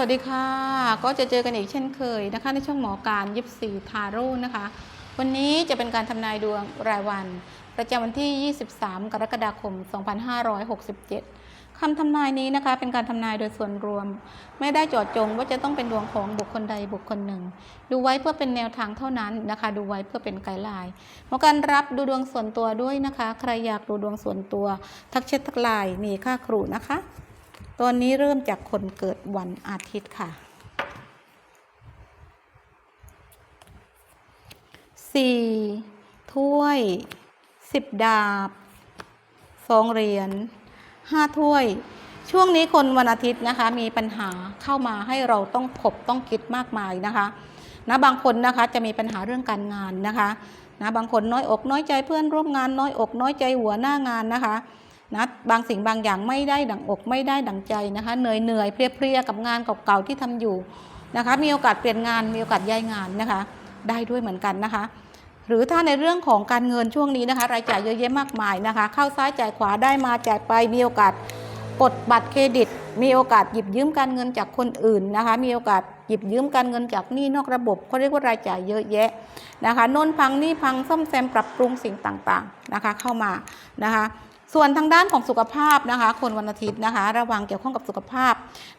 วัสดีค่ะ ก็จะเจอกันอีกเช่นเคยนะคะ ในช่องหมอการยิบสีทาโร่นะคะ วันนี้จะเป็นการทำนายดวงรายวัน ประจำวันที่ 23 กรกฎาคม 2567 คำทำนายนี้นะคะ เป็นการทำนายโดยส่วนรวม ไม่ได้จาะจงว่าจะต้องเป็นดวงของบุคคลใดบุคคลหนึ่ง ดูไว้เพื่อเป็นแนวทางเท่านั้นนะคะ ดูไว้เพื่อเป็นไกด์ไลน์หมอการรับดูดวงส่วนตัวด้วยนะคะ ใครอยากดูดวงส่วนตัว ทักแชททักไลน์มีค่าครูนะคะ ตอนนี้เริ่มจากคนเกิดวันอาทิตย์ค่ะสี่ถ้วยสิบดาบสองเหรียญห้าถ้วย ช่วงนี้คนวันอาทิตย์นะคะ มีปัญหาเข้ามาให้เราต้องขบต้องคิดมากมายนะคะนะบางคนนะคะจะมีปัญหาเรื่องการงานนะคะนะบางคนน้อยอกน้อยใจเพื่อนร่วมงานน้อยอกน้อยใจหัวหน้างานนะคะ นะบางสิ่งบางอย่างไม่ได้ดังอกไม่ได้ดังใจนะคะเหนื่อยเหนื่อยเพลียเพลียๆกับงานเก่าๆที่ทำอยู่นะคะมีโอกาสเปลี่ยนงานมีโอกาสย้ายงานนะคะ ได้ด้วยเหมือนกันนะคะ หรือถ้าในเรื่องของการเงินช่วงนี้นะคะ รายจ่ายเยอะแยะมากมายนะคะ เข้าซ้ายจ่ายขวาได้มาจ่ายไปมีโอกาสกดบัตรเครดิต มีโอกาสหยิบยืมการเงินจากคนอื่นนะคะ มีโอกาสหยิบยืมการเงินจากหนี้นอกระบบเขาเรียกว่ารายจ่ายเยอะแยะนะคะโน่นพังนี่พังซ่อมแซมปรับปรุงสิ่งต่างๆนะคะ เข้ามานะคะ ส่วนทางด้านของสุขภาพนะคะ คนวันอาทิตย์นะคะ ระวังเกี่ยวข้องกับสุขภาพ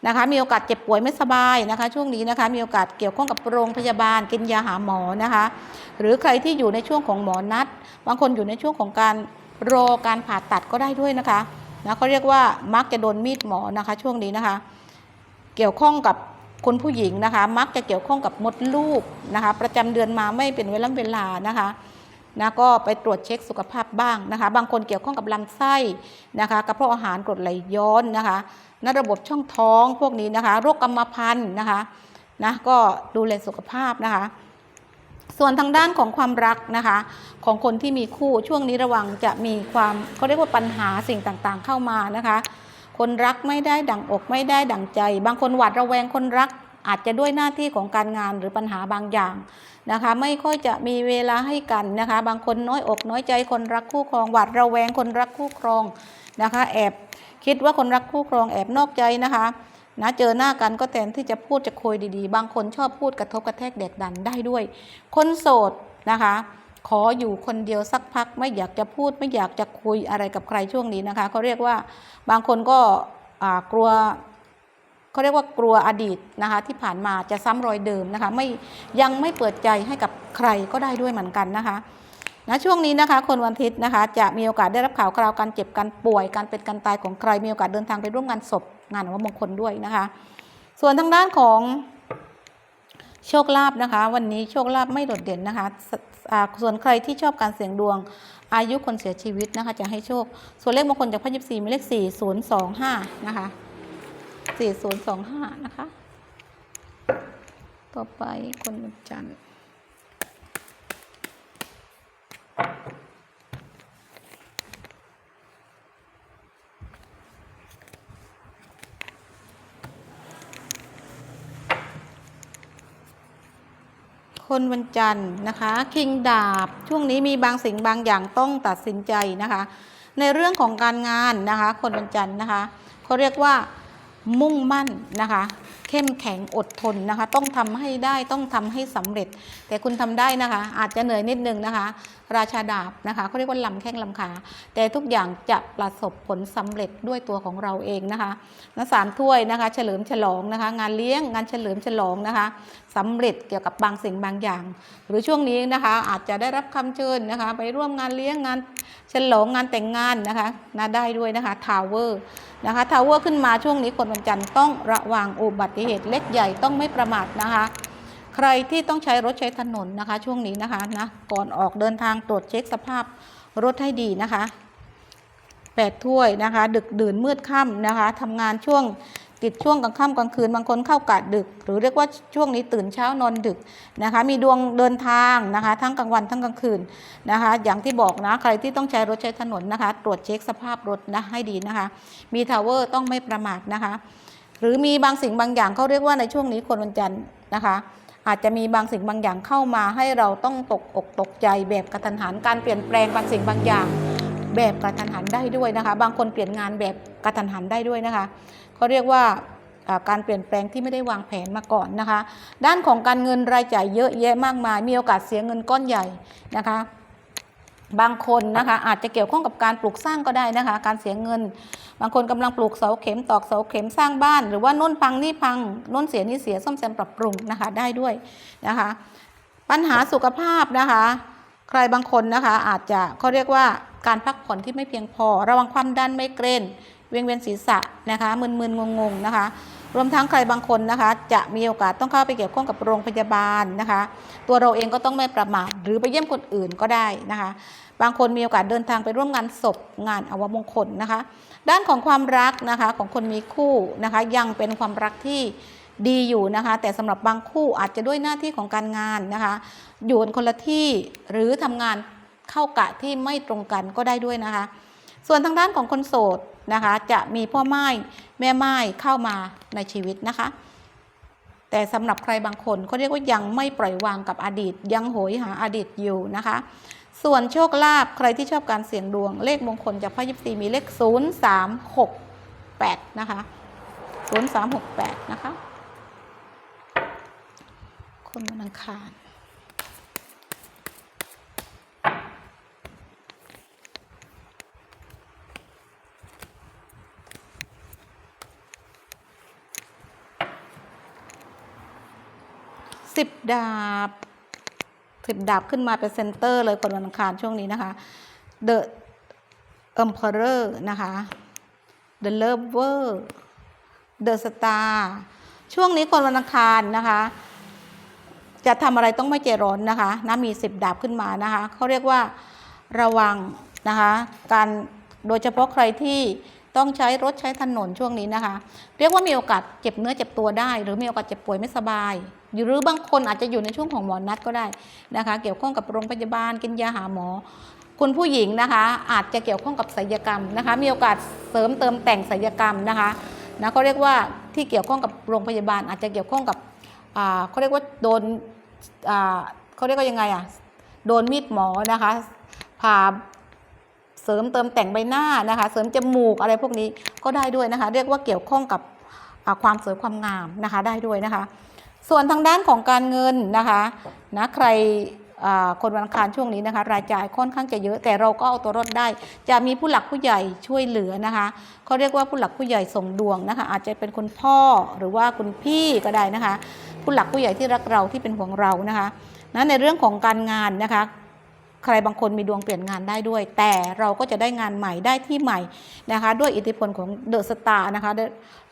นะคะ มีโอกาสเจ็บป่วยไม่สบายนะคะ ช่วงนี้นะคะ มีโอกาสเกี่ยวข้องกับโรงพยาบาลกินยาหาหมอนะคะ หรือใครที่อยู่ในช่วงของหมอนัด บางคนอยู่ในช่วงของการรอการผ่าตัดก็ได้ด้วยนะคะนะเขาเรียกว่ามักจะโดนมีดหมอนะคะ ช่วงนี้นะคะ เกี่ยวข้องกับคนผู้หญิงนะคะ มักจะเกี่ยวข้องกับมดลูกนะคะ ประจำเดือนมาไม่เป็นเวลาเวลานะคะ นะก็ไปตรวจเช็คสุขภาพบ้างนะคะ บางคนเกี่ยวข้องกับลำไส้นะคะกระเพาะอาหารกรดไหลย้อนนะคะนระบบช่องท้องพวกนี้นะคะ โรคกรรมพันธุ์นะคะนะก็ดูแลสุขภาพนะคะ ส่วนทางด้านของความรักนะคะ ของคนที่มีคู่ช่วงนี้ระวังจะมีความเขาเรียกว่าปัญหาสิ่งต่างๆ เข้ามานะคะ คนรักไม่ได้ดั่งอกไม่ได้ดั่งใจ บางคนหวาดระแวงคนรัก อาจจะด้วยหน้าที่ของการงานหรือปัญหาบางอย่างนะคะ ไม่ค่อยจะมีเวลาให้กันนะคะ บางคนน้อยอกน้อยใจคนรักคู่ครองหวาดระแวงคนรักคู่ครองนะคะ แอบคิดว่าคนรักคู่ครองแอบนอกใจนะคะนะเจอหน้ากันก็แทนที่จะพูดจะคุยดีๆ บางคนชอบพูดกระทบกระแทกแดกดันได้ด้วย คนโสดนะคะ ขออยู่คนเดียวสักพักไม่อยากจะพูดไม่อยากจะคุยอะไรกับใครช่วงนี้นะคะเขาเรียกว่าบางคนก็กลัว เขาเรียกว่ากลัวอดีตนะคะที่ผ่านมาจะซ้ำรอยเดิมนะคะไม่ยังไม่เปิดใจให้กับใครก็ได้ด้วยเหมือนกันนะคะนะช่วงนี้นะคะคนวันอาทิตย์นะคะจะมีโอกาสได้รับข่าวคราวการเจ็บการป่วยการเป็นการตายของใครมีโอกาสเดินทางไปร่วมงานศพงานวัมงคลด้วยนะคะ ส่วนทางด้านของโชคลาภนะคะ วันนี้โชคลาภไม่โดดเด่นนะคะสอ่าส่วนใครที่ชอบการเสี่ยงดวงอายุคนเสียชีวิตนะคะจะให้โชค ส่วนเลขมงคลจากพระยิบสี่มีเลขสี่ศูนย์สองห้านะคะ 4025นะคะ ต่อไปคนวันจันทร์คนวันจันทร์นะคะ คิงดาบ ช่วงนี้มีบางสิ่งบางอย่างต้องตัดสินใจนะคะ ในเรื่องของการงานนะคะ คนวันจันทร์นะคะเขาเรียกว่า มุ่งมั่นนะคะ เข้มแข็งอดทนนะคะ ต้องทำให้ได้ต้องทำให้สำเร็จ แต่คุณทำได้นะคะ อาจจะเหนื่อยนิดนึงนะคะ ราชาดาบนะคะเขาเรียกว่าลำแข้งลำขา แต่ทุกอย่างจะประสบผลสำเร็จด้วยตัวของเราเองนะคะนะสามถ้วยนะคะ เฉลิมฉลองนะคะ งานเลี้ยงงานเฉลิมฉลองนะคะ สำเร็จเกี่ยวกับบางสิ่งบางอย่าง หรือช่วงนี้นะคะอาจจะได้รับคำเชิญนะคะ ไปร่วมงานเลี้ยงงานฉลองงานแต่งงานนะคะนะได้ด้วยนะคะทาวเวอร์นะคะทาวเวอร์ขึ้นมาช่วงนี้คนวันจันทร์ต้องระวังอุบัติเหตุเล็กใหญ่ต้องไม่ประมาทนะคะใครที่ต้องใช้รถใช้ถนนนะคะ ช่วงนี้นะคะนะก่อนออกเดินทางตรวจเช็คสภาพรถให้ดีนะคะแปดถ้วยนะคะ ดึกดื่นมืดค่ำนะคะทำงานช่วง ติดช่วงกลางค่ำกลางคืนบางคนเข้ากะดึก หรือเรียกว่าช่วงนี้ตื่นเช้านอนดึกนะคะ มีดวงเดินทางนะคะ ทั้งกลางวันทั้งกลางคืนนะคะ อย่างที่บอกนะใครที่ต้องใช้รถใช้ถนนนะคะ ตรวจเช็คสภาพรถนะให้ดีนะคะ มีทาวเวอร์ต้องไม่ประมาทนะคะ หรือมีบางสิ่งบางอย่างเขาเรียกว่าในช่วงนี้คนวันจันทร์นะคะอาจจะมีบางสิ่งบางอย่างเข้ามาให้เราต้องตกอกตกใจแบบกระทันหันการเปลี่ยนแปลงบางสิ่งบางอย่าง แบบกระทันหันได้ด้วยนะคะ บางคนเปลี่ยนงานแบบกระทันหันได้ด้วยนะคะเขาเรียกว่าการเปลี่ยนแปลงที่ไม่ได้วางแผนมาก่อนนะคะ ด้านของการเงินรายจ่ายเยอะแยะมากมาย มีโอกาสเสียเงินก้อนใหญ่นะคะ บางคนนะคะอาจจะเกี่ยวข้องกับการปลูกสร้างก็ได้นะคะ การเสียเงิน บางคนกำลังปลูกเสาเข็มตอกเสาเข็มสร้างบ้าน หรือว่าน้นพังนี่พังน้นเสียนี่เสียซ่อมแซมปรับปรุงนะคะได้ด้วยนะคะ ปัญหาสุขภาพนะคะ ใครบางคนนะคะอาจจะเขาเรียกว่า การพักผ่อนที่ไม่เพียงพอ ระวังความดันไมเกรนเวียนเวียนศีรษะนะคะมึนๆงงๆนะคะ รวมทั้งใครบางคนนะคะ จะมีโอกาสต้องเข้าไปเกี่ยวข้องกับโรงพยาบาลนะคะ ตัวเราเองก็ต้องไม่ประมาทหรือไปเยี่ยมคนอื่นก็ได้นะคะ บางคนมีโอกาสเดินทางไปร่วมงานศพงานอวมงคลนะคะ ด้านของความรักนะคะของคนมีคู่นะคะ ยังเป็นความรักที่ดีอยู่นะคะ แต่สำหรับบางคู่อาจจะด้วยหน้าที่ของการงานนะคะ อยู่คนละที่หรือทำงาน เข้ากะที่ไม่ตรงกันก็ได้ด้วยนะคะ ส่วนทางด้านของคนโสดนะคะ จะมีพ่อไม้แม่ไม้เข้ามาในชีวิตนะคะ แต่สำหรับใครบางคนเขาเรียกว่ายังไม่ปล่อยวางกับอดีต ยังโหยหาอดีตอยู่นะคะ ส่วนโชคลาภใครที่ชอบการเสี่ยงดวง เลขมงคลจากพระยิปซีมีเลข 0 3 6 8 นะคะ 0 3 6 8 นะคะ คนวันอังคาร สิบดาบสิบดาบขึ้นมาเป็นเซนเตอร์เลยคนวันอังคารช่วงนี้นะคะ The Emperor นะคะ The Lover The Star ช่วงนี้คนวันอังคารนะคะ จะทำอะไรต้องไม่ใจร้อนนะคะนะมีสิบดาบขึ้นมานะคะเขาเรียกว่าระวังนะคะการโดยเฉพาะใครที่ต้องใช้รถใช้ถนนช่วงนี้นะคะ เรียกว่ามีโอกาสเจ็บเนื้อเจ็บตัวได้ หรือมีโอกาสเจ็บป่วยไม่สบาย หรือบางคนอาจจะอยู่ในช่วงของหมอนัดก็ได้นะคะ เกี่ยวข้องกับโรงพยาบาลกินยาหาหมอ คุณผู้หญิงนะคะ อาจจะเกี่ยวข้องกับศัลยกรรมนะคะ มีโอกาสเสริมเติมแต่งศัลยกรรมนะคะนะเขาเรียกว่าที่เกี่ยวข้องกับโรงพยาบาล อาจจะเกี่ยวข้องกับเขาเรียกว่าโดนเขาเรียกว่ายังไงอะโดนมีดหมอนะคะผ่าเสริมเติมแต่งใบหน้านะคะ เสริมจมูกอะไรพวกนี้ก็ได้ด้วยนะคะ เรียกว่าเกี่ยวข้องกับความสวยความงามนะคะได้ด้วยนะคะ ส่วนทางด้านของการเงินนะคะนะใครคนวันอังคารช่วงนี้นะคะรายจ่ายค่อนข้างจะเยอะแต่เราก็เอาตัวรอดได้ จะมีผู้หลักผู้ใหญ่ช่วยเหลือนะคะเขาเรียกว่าผู้หลักผู้ใหญ่ส่งดวงนะคะ อาจจะเป็นคุณพ่อหรือว่าคุณพี่ก็ได้นะคะ ผู้หลักผู้ใหญ่ที่รักเราที่เป็นห่วงเรานะคะนะในเรื่องของการงานนะคะ ใครบางคนมีดวงเปลี่ยนงานได้ด้วย แต่เราก็จะได้งานใหม่ได้ที่ใหม่นะคะ ด้วยอิทธิพลของเดอะสตาร์นะคะ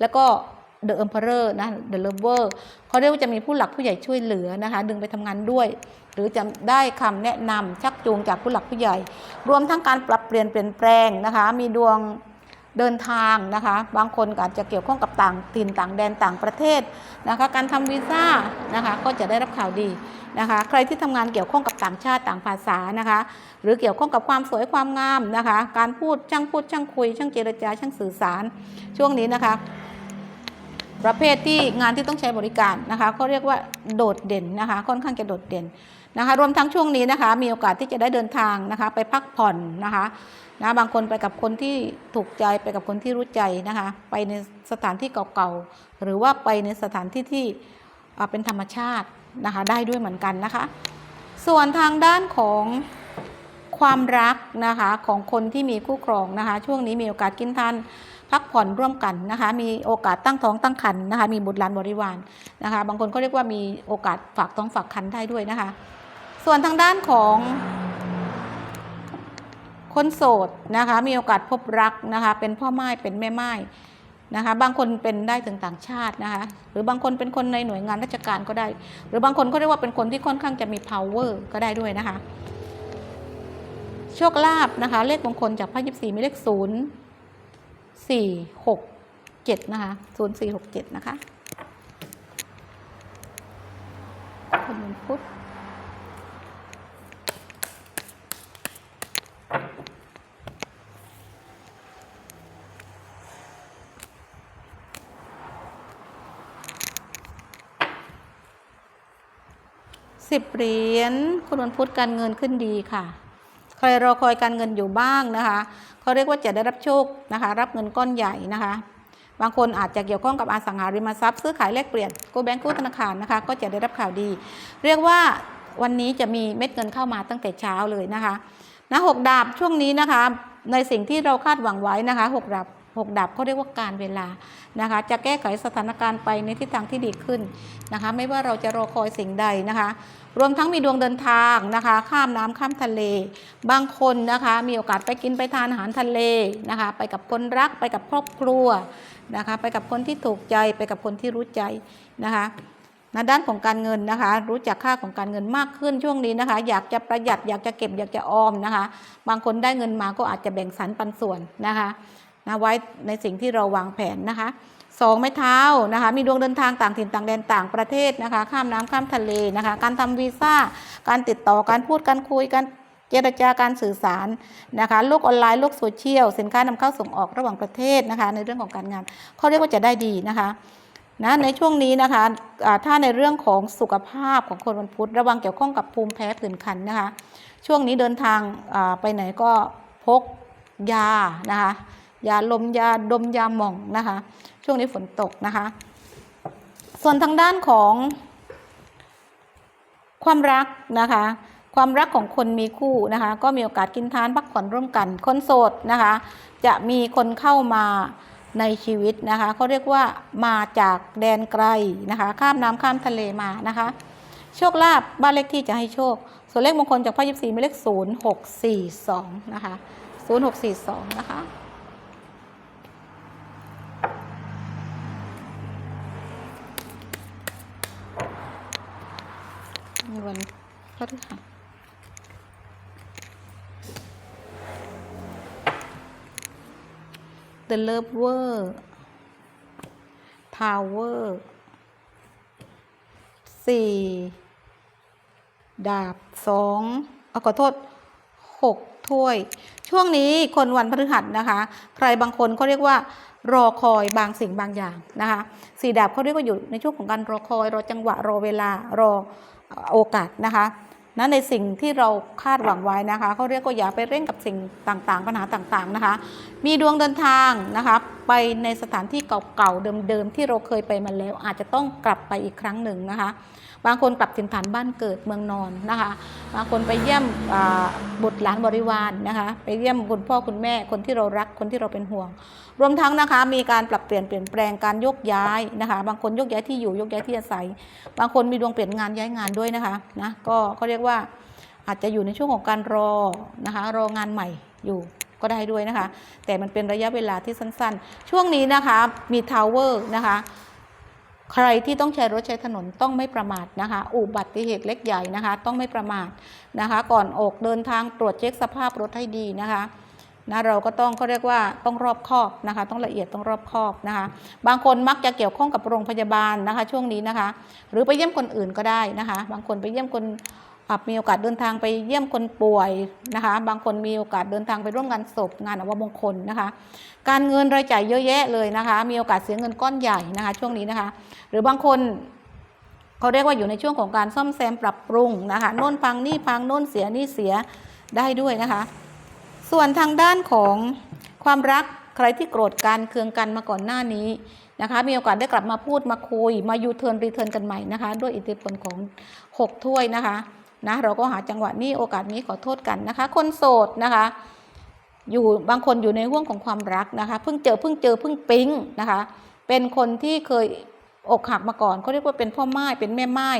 แล้วก็ เดอะเอ็มเพอเรอร์นะเดอะเลเวอร์เขาเรียกว่าจะมีผู้หลักผู้ใหญ่ช่วยเหลือนะคะ ดึงไปทำงานด้วย หรือจะได้คำแนะนำชักจูงจากผู้หลักผู้ใหญ่ รวมทั้งการปรับเปลี่ยนเปลี่ยนแปลงนะคะ มีดวงเดินทางนะคะ บางคนก็อาจจะเกี่ยวข้องกับต่างถิ่นต่างแดนต่างประเทศนะคะ การทำวีซ่านะคะก็จะได้รับข่าวดีนะคะ ใครที่ทำงานเกี่ยวข้องกับต่างชาติต่างภาษานะคะ หรือเกี่ยวข้องกับความสวยความงามนะคะ การพูดช่างพูดช่างคุย ช่างเจรจาช่างสื่อสาร ช่วงนี้นะคะ ประเภทที่งานที่ต้องใช้บริการนะคะก็เรียกว่าโดดเด่นนะคะค่อนข้างจะโดดเด่นนะคะรวมทั้งช่วงนี้นะคะมีโอกาสที่จะได้เดินทางนะคะไปพักผ่อนนะคะนะบางคนไปกับคนที่ถูกใจไปกับคนที่รู้ใจนะคะไปในสถานที่เก่าๆ หรือว่าไปในสถานที่ที่เป็นธรรมชาตินะคะได้ด้วยเหมือนกันนะคะ ส่วนทางด้านของความรักนะคะของคนที่มีคู่ครองนะคะ ช่วงนี้มีโอกาสกินทาน พักผ่อนร่วมกันนะคะ มีโอกาสตั้งท้องตั้งครรภ์นะคะ มีบุตรหลานบริวารนะคะ บางคนก็เรียกว่ามีโอกาสฝากท้องฝากครรภ์ได้ด้วยนะคะ ส่วนทางด้านของคนโสดนะคะ มีโอกาสพบรักนะคะ เป็นพ่อไม้เป็นแม่ไม้นะคะ บางคนเป็นได้ถึงต่างชาตินะคะ หรือบางคนเป็นคนในหน่วยงานราชการก็ได้ หรือบางคนก็เรียกว่าเป็นคนที่ค่อนข้างจะมี power ก็ได้ด้วยนะคะ โชคลาภนะคะ เลขมงคลจากพระยิบสีมีเลขศูนย์ สี่หกเจ็ดนะคะศูนย์สี่หกเจ็ดนะคะคนวันพุธสิบเหรียญคนวันพุธการเงินขึ้นดีค่ะ ใครรอคอยการเงินอยู่บ้างนะคะเขาเรียกว่าจะได้รับโชคนะคะ รับเงินก้อนใหญ่นะคะ บางคนอาจจะเกี่ยวข้องกับอสังหาริมทรัพย์ซื้อขายแลกเปลี่ยนกู้แบงก์กู้ธนาคารนะคะ ก็จะได้รับข่าวดี เรียกว่าวันนี้จะมีเม็ดเงินเข้ามาตั้งแต่เช้าเลยนะคะนะหกดาบช่วงนี้นะคะ ในสิ่งที่เราคาดหวังไว้นะคะหกดาบหกดาบเขาเรียกว่าการเวลานะคะ จะแก้ไขสถานการณ์ไปในทิศทางที่ดีขึ้นนะคะ ไม่ว่าเราจะรอคอยสิ่งใดนะคะ รวมทั้งมีดวงเดินทางนะคะ ข้ามน้ำข้ามทะเล บางคนนะคะ มีโอกาสไปกินไปทานอาหารทะเลนะคะ ไปกับคนรักไปกับครอบครัวนะคะ ไปกับคนที่ถูกใจไปกับคนที่รู้ใจนะคะ ในด้านของการเงินนะคะ รู้จักค่าของการเงินมากขึ้นช่วงนี้นะคะ อยากจะประหยัดอยากจะเก็บอยากจะออมนะคะ บางคนได้เงินมาก็อาจจะแบ่งสรรปันส่วนนะคะนะไว้ในสิ่งที่เราวางแผนนะคะสองไม้เท้านะคะมีดวงเดินทางต่างถิ่นต่างแดนต่างประเทศนะคะ ข้ามน้ำข้ามทะเลนะคะ การทำวีซ่า การติดต่อการพูดการคุยการเจรจาการสื่อสารนะคะโลกออนไลน์โลกโซเชียลสินค้านำเข้าส่งออกระหว่างประเทศนะคะ ในเรื่องของการงานเขาเรียกว่าจะได้ดีนะคะ นะในช่วงนี้นะคะถ้าในเรื่องของสุขภาพของคนวันพุธระวังเกี่ยวข้องกับภูมิแพ้ผื่นคันนะคะ ช่วงนี้เดินทางไปไหนก็พกยานะคะยาลมยาดมยาหม่องนะคะ ช่วงนี้ฝนตกนะคะ ส่วนทางด้านของความรักนะคะ ความรักของคนมีคู่นะคะ ก็มีโอกาสกินทานพักผ่อนร่วมกัน คนโสดนะคะ จะมีคนเข้ามา ในชีวิตนะคะเขาเรียกว่ามาจากแดนไกลนะคะ ข้ามน้ำข้ามทะเลมานะคะ โชคลาภบ้านเลขที่จะให้โชค ส่วนเลขมงคลจากพ่อยิบสี่มายเลขศูนย์หกสี่สองนะคะศูนย์หกสี่สองนะคะวันพฤหัส The Lover Tower สี่ดาบสองเอาขอโทษหกถ้วย ช่วงนี้คนวันพฤหัสนะคะ ใครบางคนเขาเรียกว่ารอคอยบางสิ่งบางอย่างนะคะสี่ดาบเขาเรียกว่าอยู่ในช่วงของการรอคอย รอจังหวะรอเวลารอโอกาสนะคะ นะในสิ่งที่เราคาดหวังไว้นะคะเขาเรียกว่าอย่าไปเร่งกับสิ่งต่างๆ ปัญหาต่างๆนะคะ มีดวงเดินทางนะคะไปในสถานที่เก่าๆเดิมๆที่เราเคยไปมาแล้ว อาจจะต้องกลับไปอีกครั้งหนึ่งนะคะ บางคนกลับถิ่นฐานบ้านเกิดเมืองนอนนะคะ บางคนไปเยี่ยมบุตรหลานบริวารนนะคะไปเยี่ยมคุณพ่อคุณแม่คนที่เรารักคนที่เราเป็นห่วง รวมทั้งนะคะมีการปรับเปลี่ยนเปลี่ยนแปลงการยกย้ายนะคะ บางคนยกย้ายที่อยู่ยกย้ายที่อาศัย บางคนมีดวงเปลี่ยนงานย้ายงานด้วยนะคะนะก็เขาเรียกว่าอาจจะอยู่ในช่วงของการรอนะคะรองานใหม่อยู่ก็ได้ด้วยนะคะ แต่มันเป็นระยะเวลาที่สั้นๆ ช่วงนี้นะคะมีทาวเวอร์นะคะ ใครที่ต้องใช้รถใช้ถนนต้องไม่ประมาทนะคะ อุบัติเหตุเล็กใหญ่นะคะ ต้องไม่ประมาทนะคะ ก่อนออกเดินทางตรวจเช็คสภาพรถให้ดีนะคะนะเราก็ต้องเขาเรียกว่าต้องรอบคอบนะคะ ต้องละเอียดต้องรอบคอบนะคะ บางคนมักจะเกี่ยวข้องกับโรงพยาบาลนะคะ ช่วงนี้นะคะ หรือไปเยี่ยมคนอื่นก็ได้นะคะ บางคนไปเยี่ยมคน มีโอกาสเดินทางไปเยี่ยมคนป่วยนะคะ บางคนมีโอกาสเดินทางไปร่วมงานศพงานอวมงคลนะคะ การเงินรายจ่ายเยอะแยะเลยนะคะ มีโอกาสเสียเงินก้อนใหญ่นะคะ ช่วงนี้นะคะ หรือบางคนเขาเรียกว่าอยู่ในช่วงของการซ่อมแซมปรับปรุงนะคะโน่นพังนี่พังโน่นเสียนี่เสียได้ด้วยนะคะ ส่วนทางด้านของความรักใครที่โกรธกันเคืองกันมาก่อนหน้านี้นะคะ มีโอกาสได้กลับมาพูดมาคุย มายูเทิร์นรีเทิร์นกันใหม่นะคะ ด้วยอิทธิพลของ 6 ถ้วยนะคะ นะเราก็หาจังหวะนี้โอกาสนี้ขอโทษกันนะคะ คนโสดนะคะ อยู่บางคนอยู่ในห่วงของความรักนะคะเพิ่งเจอเพิ่งเจอเพิ่งปิ๊งนะคะ เป็นคนที่เคยอกหักมาก่อนเขาเรียกว่าเป็นพ่อไม้เป็นแม่ไม้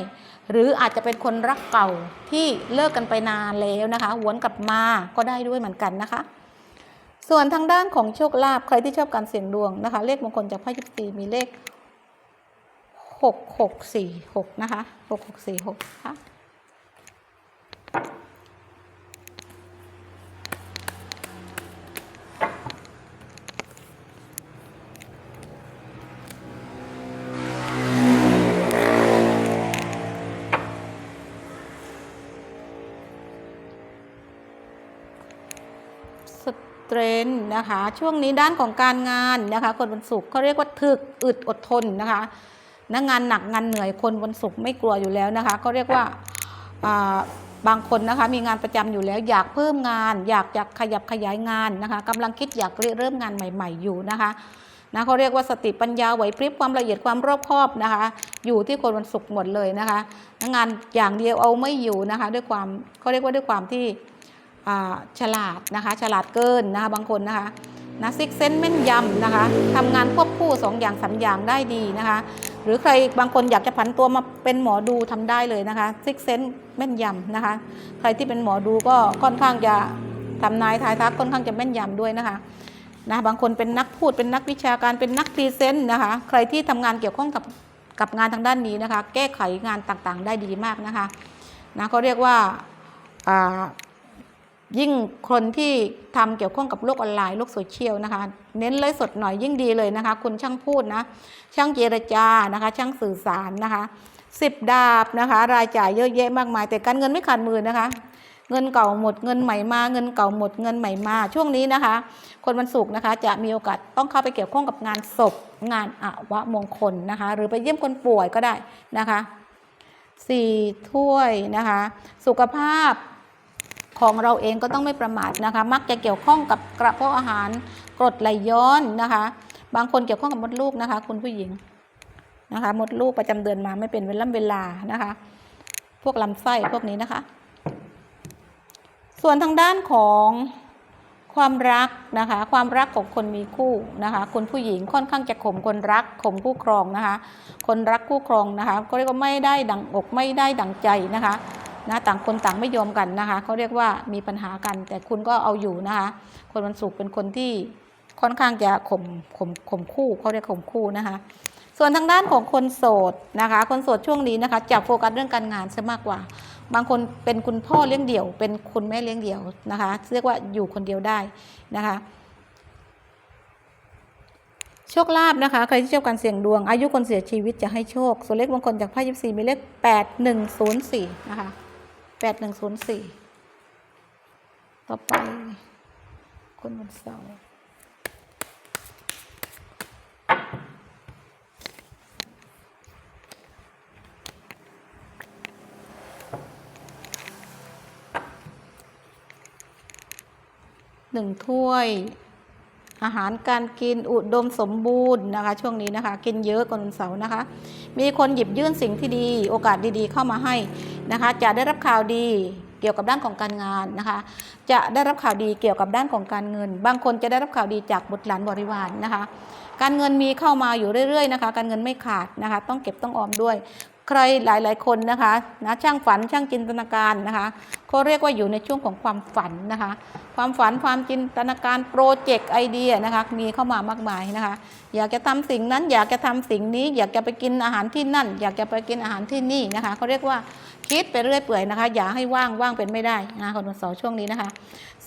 หรืออาจจะเป็นคนรักเก่าที่เลิกกันไปนานแล้วนะคะหวนกลับมาก็ได้ด้วยเหมือนกันนะคะ ส่วนทางด้านของโชคลาภใครที่ชอบการเสี่ยงดวงนะคะ เลขมงคลจากพระยิปซีมีเลขหกหกสี่หกนะคะหกหกสี่หกค่ะ เตรนนะคะช่วงนี้ด้านของการงานนะคะคนวันศุกร์เขาเรียกว่าถึกอึดอดทนนะคะนะงานหนักงานเหนื่อยคนวันศุกร์ไม่กลัวอยู่แล้วนะคะเขาเรียกว่า บางคนนะคะมีงานประจำอยู่แล้วอยากเพิ่มงาน อยากอยากขยับขยายงานนะคะกำลังคิดอยากเริ่มงานใหม่ ๆ อยู่นะคะนะเขาเรียกว่าสติปัญญาไหวพริบความละเอียดความรอบคอบนะคะ อยู่ที่คนวันศุกร์หมดเลยนะคะงานอย่างเดียวเอาไม่อยู่นะคะด้วยความเขาเรียกว่าด้วยความที่อ่าฉลาดนะคะฉลาดเกินนะคะบางคนนะคะนะซิกเซนแม่นยำนะคะทำงานควบคู่สองอย่างสามอย่างได้ดีนะคะ หรือใครบางคนอยากจะผันตัวมาเป็นหมอดูทำได้เลยนะคะซิกเซนแม่นยำนะคะ ใครที่เป็นหมอดูก็ค่อนข้างจะทำนายทายทักค่อนข้างจะแม่นยำด้วยนะคะนะบางคนเป็นนักพูดเป็นนักวิชาการเป็นนักพรีเซนต์นะคะ ใครที่ทำงานเกี่ยวข้องกับกับงานทางด้านนี้นะคะ แก้ไขงานต่างๆ ได้ดีมากนะคะนะเขาเรียกว่าอ่า ยิ่งคนที่ทำเกี่ยวข้องกับโลกออนไลน์โลกโซเชียลนะคะ เน้นเลยสดหน่อยยิ่งดีเลยนะคะ คุณช่างพูดนะ ช่างเจรจานะคะ ช่างสื่อสารนะคะสิบดาบนะคะ รายจ่ายเยอะแยะมากมาย แต่การเงินไม่ขาดมือนะคะ เงินเก่าหมดเงินใหม่มาเงินเก่าหมดเงินใหม่มาช่วงนี้นะคะ คนวันศุกร์นะคะ จะมีโอกาสต้องเข้าไปเกี่ยวข้องกับงานศพงานอาวะมงคลนะคะ หรือไปเยี่ยมคนป่วยก็ได้นะคะสี่ถ้วยนะคะ สุขภาพ ของเราเองก็ต้องไม่ประมาทนะคะ มักจะเกี่ยวข้องกับกระเพาะอาหารกรดไหลย้อนนะคะ บางคนเกี่ยวข้องกับมดลูกนะคะ คุณผู้หญิงนะคะมดลูกประจำเดือนมาไม่เป็นเวลาเวลานะคะ พวกลำไส้พวกนี้นะคะ ส่วนทางด้านของความรักนะคะ ความรักของคนมีคู่นะคะคุณผู้หญิงค่อนข้างจะข่มคนรักข่มคู่ครองนะคะ คนรักคู่ครองนะคะ ก็เรียกว่าไม่ได้ดังอกไม่ได้ดังใจนะคะ นะต่างคนต่างไม่ยอมกันนะคะเขาเรียกว่ามีปัญหากัน แต่คุณก็เอาอยู่นะคะคนวันศุกร์เป็นคนที่ค่อนข้างจะข่มข่มข่มคู่เขาเรียกข่มคู่นะคะ ส่วนทางด้านของคนโสดนะคะ คนโสดช่วงนี้นะคะจะโฟกัสเรื่องการงานซะมากกว่า บางคนเป็นคุณพ่อเลี้ยงเดี่ยว เป็นคุณแม่เลี้ยงเดี่ยวนะคะ เรียกว่าอยู่คนเดียวได้นะคะโชคลาภนะคะ ใครที่ชอบการเสี่ยงดวง อายุคนเสียชีวิตจะให้โชค ส่วนเลขมงคลจากไพ่ยิปซีมีเลขแปดหนึ่งศูนย์สี่นะคะ แปดหนึ่งศูนย์สี่ต่อไป คนวันเสาร์หนึ่งถ้วย อาหารการกินอุดมสมบูรณ์นะคะ ช่วงนี้นะคะ กินเยอะกว่าวันเสาร์นะคะ มีคนหยิบยื่นสิ่งที่ดี โอกาสดีๆ เข้ามาให้นะคะ จะได้รับข่าวดีเกี่ยวกับด้านของการงานนะคะ จะได้รับข่าวดีเกี่ยวกับด้านของการเงิน บางคนจะได้รับข่าวดีจากบุตรหลานบริวารนะคะ การเงินมีเข้ามาอยู่เรื่อยๆนะคะ การเงินไม่ขาดนะคะ ต้องเก็บต้องออมด้วย ใครหลาย ๆ คนนะคะนะช่างฝันช่างจินตนาการนะคะเขาเรียกว่าอยู่ในช่วงของความฝันนะคะ ความฝันความจินตนาการโปรเจกต์ไอเดียนะคะมีเข้ามามากมายนะคะ อยากจะทำสิ่งนั้นอยากจะทำสิ่งนี้ อยากจะไปกินอาหารที่นั่น อยากจะไปกินอาหารที่นี่นะคะเขาเรียกว่าคิดไปเรื่อยเปื่อยนะคะ อย่าให้ว่างว่างเป็นไม่ได้นะคนวันเสาร์ช่วงนี้นะคะ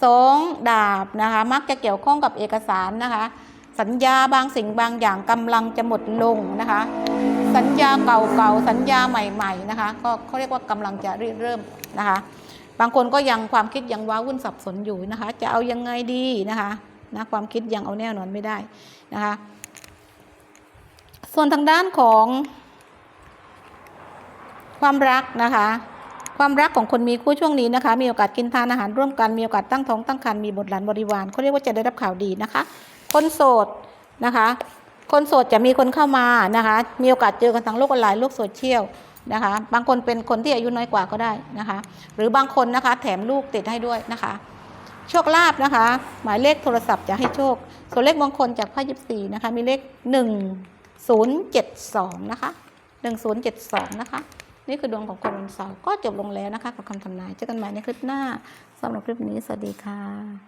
สองดาบนะคะมักจะเกี่ยวข้องกับเอกสารนะคะ สัญญาบางสิ่งบางอย่างกำลังจะหมดลงนะคะ สัญญาเก่าๆสัญญาใหม่ๆนะคะก็เขาเรียกว่ากำลังจะเริ่มนะคะ บางคนก็ยังความคิดยังว้าวุ่นสับสนอยู่นะคะ จะเอายังไงดีนะคะนะความคิดยังเอาแน่นอนไม่ได้นะคะ ส่วนทางด้านของความรักนะคะ ความรักของคนมีคู่ช่วงนี้นะคะ มีโอกาสกินทานอาหารร่วมกันมีโอกาสตั้งท้องตั้งครรภ์มีบุตรหลานบริวารเขาเรียกว่าจะได้รับข่าวดีนะคะ คนโสดนะคะ คนโสดจะมีคนเข้ามานะคะ มีโอกาสเจอกันทางโลกออนไลน์โลกโซเชียลนะคะ บางคนเป็นคนที่อายุน้อยกว่าก็ได้นะคะ หรือบางคนนะคะ แถมลูกติดให้ด้วยนะคะ โชคลาภนะคะ หมายเลขโทรศัพท์จะให้โชค ส่วนเลขมงคลจากไพ่ยิปซีนะคะ มีเลข1072นะคะ1072นะคะนี่คือดวงของคนวันเสาร์ก็จบลงแล้วนะคะกับคำทำนายเจอกันใหม่ในคลิปหน้าสำหรับคลิปนี้สวัสดีค่ะ